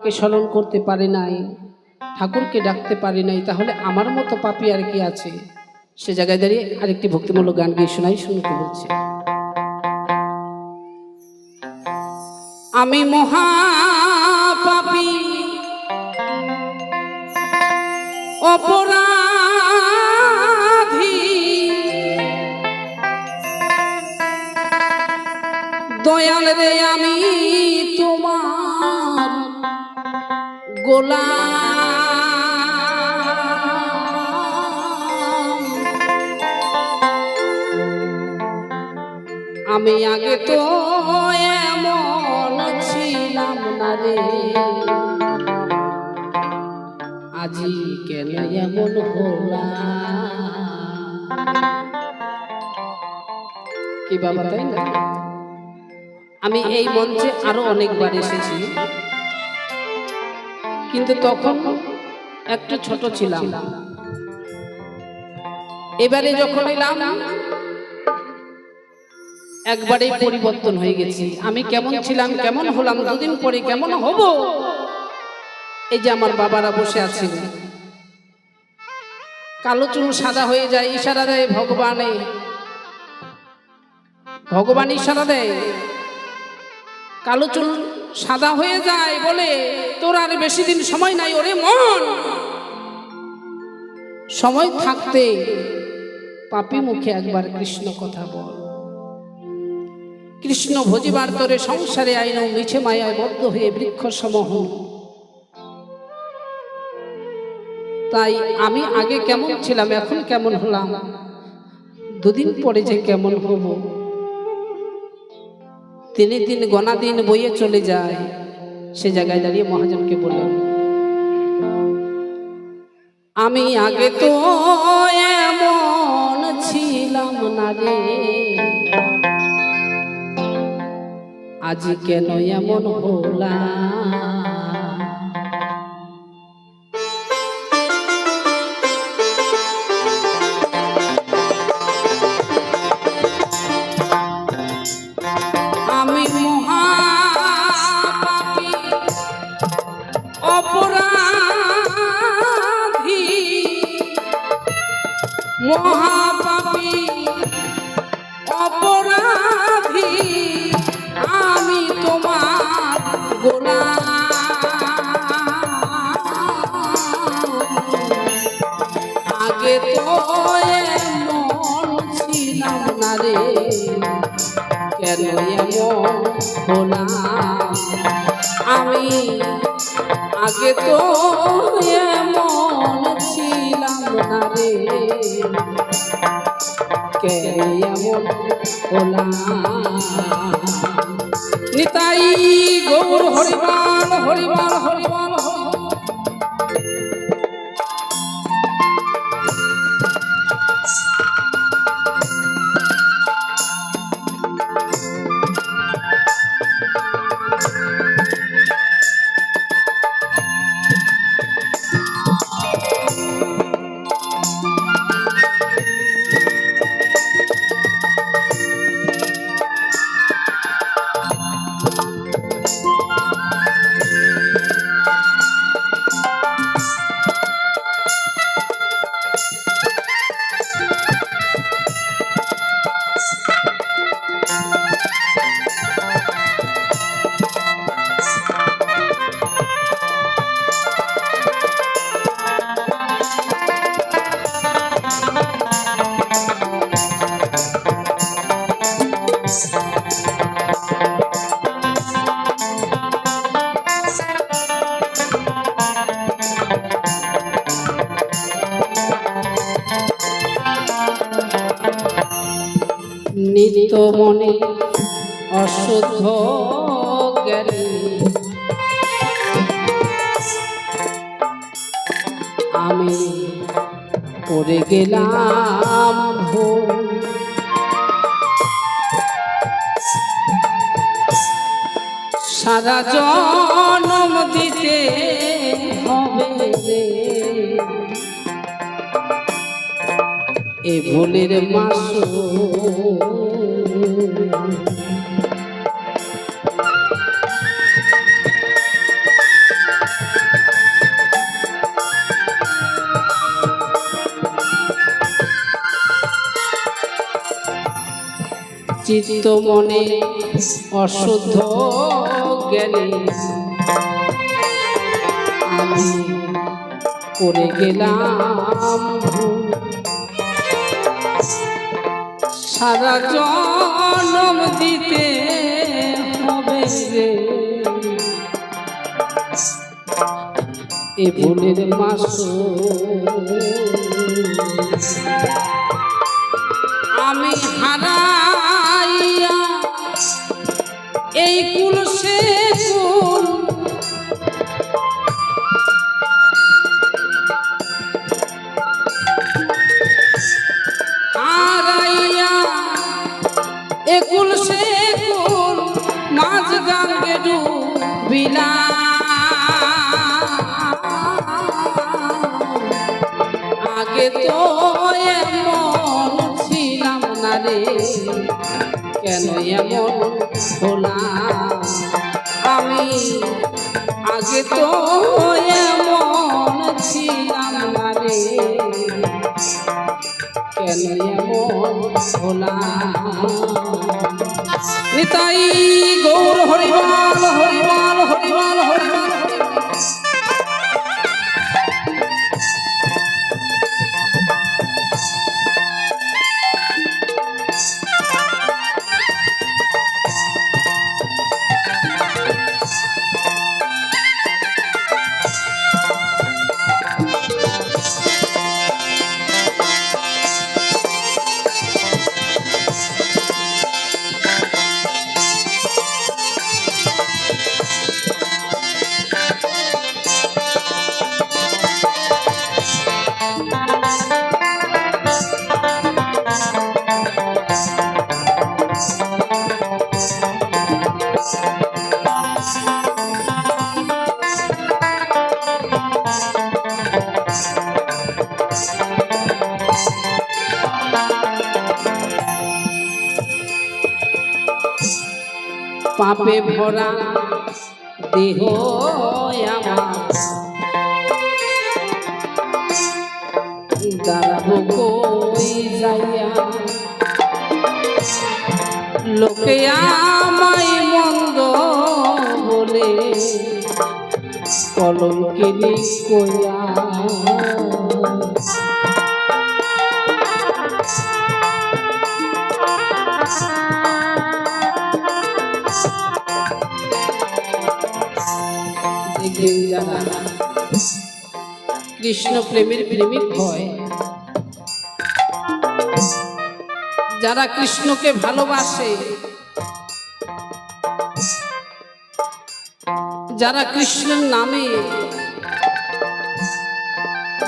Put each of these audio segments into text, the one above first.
কে স্মরণ করতে পারে নাই, ঠাকুরকে ডাকতে পারে নাই, তাহলে আমার মতো পাপি আর কি আছে? সে জায়গায় দাঁড়িয়ে আরেকটি ভক্তিমূলক গান গিয়ে শোনাই, শুনতে বলছে। আমি মহা পাপি অপরাধী। দয়াল রে আমি তোমার গোলাম। আমি আগে তো এমন ছিলাম না রে। আজি কেন এমন হলাম? কি বাবা, তাই না? আমি এই মঞ্চে আরও অনেকবার এসেছি। কিন্তু তখন একটু ছোট ছিলাম। এবারে যখন এলাম একবারেই পরিবর্তন হয়ে গেছি। আমি কেমন ছিলাম, কেমন হলাম, দুদিন পরে কেমন হব? এই যে আমার বাবারা বসে আছেন কালো চুল সাদা হয়ে যায়, ইশারা দেয় ভগবানে। ভগবান ইশারা দেয় কালো চুল সাদা হয়ে যায় বলে, তোর আর বেশি দিন সময় নাই ওরে মন। সময় থাকতে পাপি মুখে একবার কৃষ্ণ কথা বল। কৃষ্ণ ভজিবার তোরে সংসারে আইন মিছে মায়ায় বদ্ধ হয়ে বৃক্ষ সমহ তাই আমি আগে কেমন ছিলাম, এখন কেমন হলাম? দুদিন পরে যে কেমন হব? তিনি দিন গনা দিন বইয়ে চলে যায়। সে জায়গায় দাঁড়িয়ে মহাজনকে বললেন আমি আগে তো এমন ছিলাম না রে। আজ কেন এমন হলাম? আমি আগে তো এমন ছিলাম না রে কেন এমন হলাম? আমি আগে তো হলাম নিতাই গৌর হরি পড়ে গেলাম ভুল। সারা জনম দিতে হবে এ ভুলের মাসু চিত্ত মনে অশুদ্ধ জ্ঞানী আমি করে গেলাম সারা জনম দিতে হবে এ ভুলের মাস আমি হারাইয়া এই কুল সে কুল। হারাইয়া একুল সে কুল, মাঝ গাঙ্গে ডুবিলা। আগে তো এমন রে? কেন এমন হলাম আমি আগে তো এমন ছিলাম না রে। কেন এমন হলাম নিতাই গৌর হরিবাল হরিবাল হরিবাল হরিবাল পাপে ভরা দেহ আমার। দাঁড়াবো কই যাইয়া। লোকে আমায় মন্দ বলে কলঙ্কিনী কইয়া। যারা কৃষ্ণ প্রেমের প্রেমিক হয় যারা কৃষ্ণকে ভালোবাসে, যারা কৃষ্ণের নামে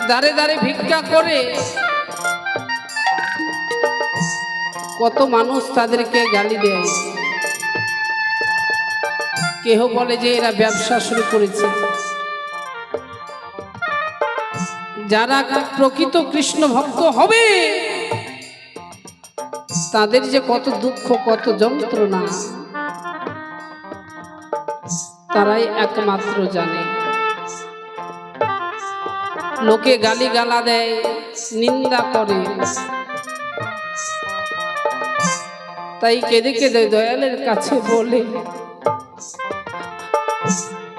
দাঁড়ে দাঁড়ে ভিক্ষা করে, কত মানুষ তাদেরকে গালি দেয়। কেহ বলে যে এরা ব্যবসা শুরু করেছে। যারা প্রকৃত কৃষ্ণ ভক্ত হবে, তাদের যে কত দুঃখ, কত যন্ত্রণা, তারাই একমাত্র জানে। লোকে গালি গালা দেয়, নিন্দা করে। তাই কেঁদে কেঁদে দয়ালের কাছে বলে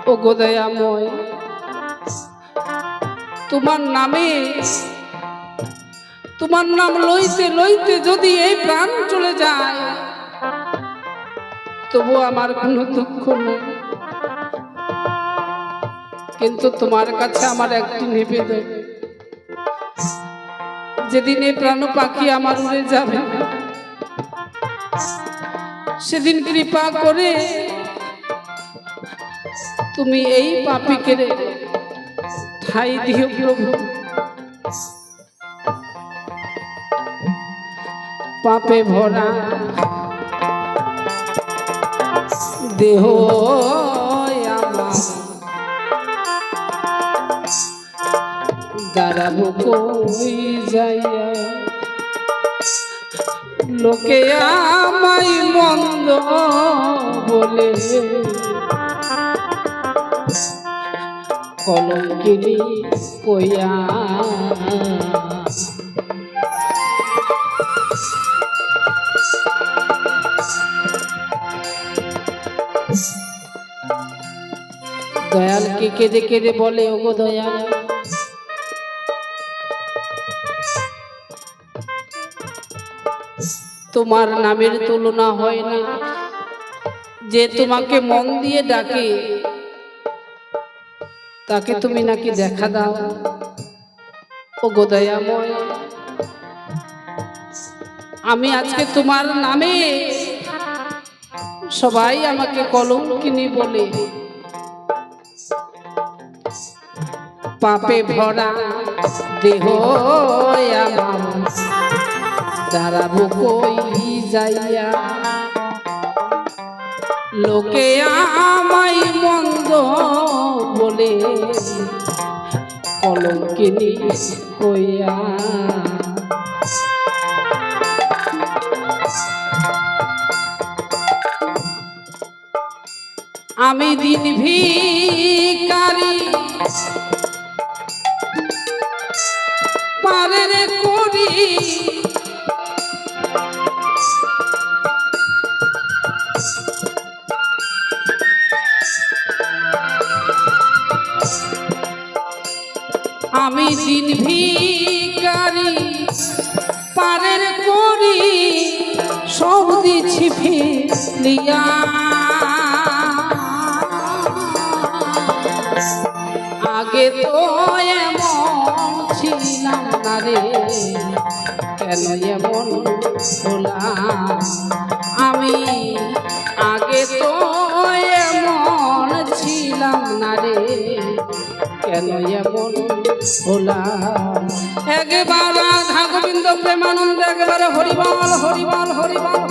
ও গোদয়াময় তোমার নামে, তোমার নাম লইতে লইতে যদি এই প্রাণ চলে যায়, তবু আমার কোনো দুঃখ নেই। কিন্তু তোমার কাছে আমার একটি নিবেদন। যেদিন এই প্রাণ পাখি আমার উড়ে যাবে, সেদিন কৃপা করে তুমি এই পাপিকে ঠাই দিও প্রভু। পাপে ভরা দেহ দাঁড়াবো কই যাইয়া? লোকে আমায় মন্দ বলে। কলঙ্কিনী কইয়া। দয়ালকে কেঁদে কেঁদে বলে, ওগো দয়াল, তোমার নামের তুলনা হয় না। যে তোমাকে মন দিয়ে ডাকে তাকে তুমি নাকি দেখা দাও? ও গোদয়াময় আমি আজকে তোমার নামে সবাই আমাকে কলঙ্কিনী বলে। পাপে ভরা দেহ আমার দাঁড়াবো কই যাইয়া লোকে আমায় মন্দ বলে কলঙ্কিনী কইয়া আমি দিন ভিকারি পারের করি আমি দিন ভিকারি পারের করি, সব দিছি ফিরিয়া আগে তো এমন ছিলাম না রে, কেন এমন একবার রাধা গোবিন্দ প্রেমানন্দ একবারে হরিবল হরিবল হরিবল।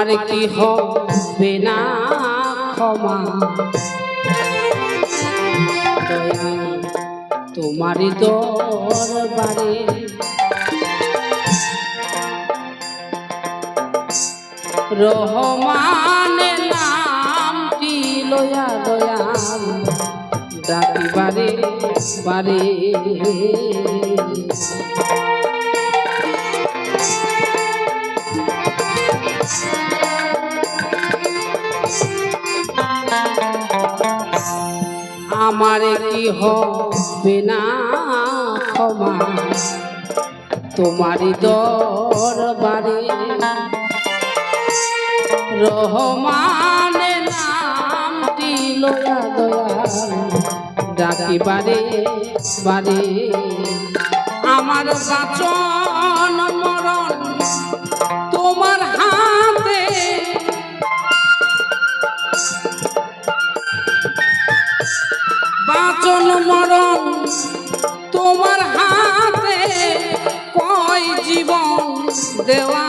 আমার কি হবে না? ক্ষমা। তোমারই দরবারে রহমানের নামটি লয়া দয়াল ডাকিবারে বারে। আমার কি হবে না ক্ষমা। তোমারই দরবারে রহমানের নামটি লয়া দয়াল। ডাকিবারে বারে আমার বাচন মরণ বাচন মরণ, তোমার হাতে কয় জীবন দেওয়া?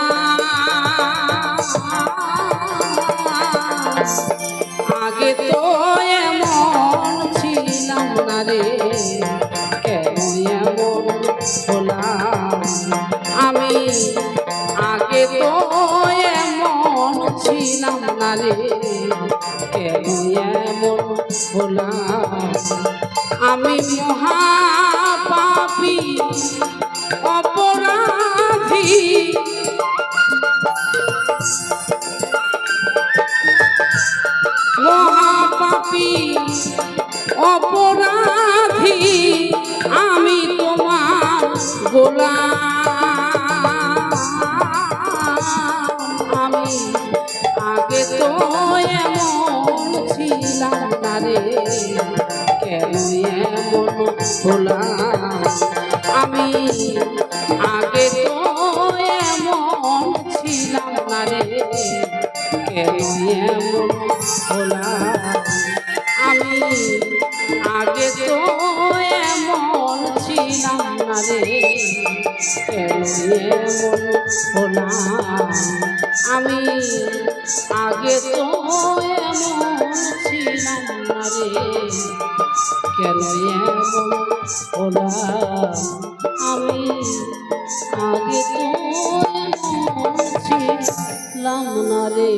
আগে তো এমন ছিলাম না রে এমন হলাম? আমি আগে তো এমন ছিলাম না রে কেন এমন হলাম আমি মহাপাপী অপরাধী। মহাপাপী অপরাধী আমি তোমার গোলাম। এমন এমন আমি আগে তো কেন এমন হলাম আমি আগে তো ছিলাম না রে?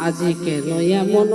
আজ কেন এমন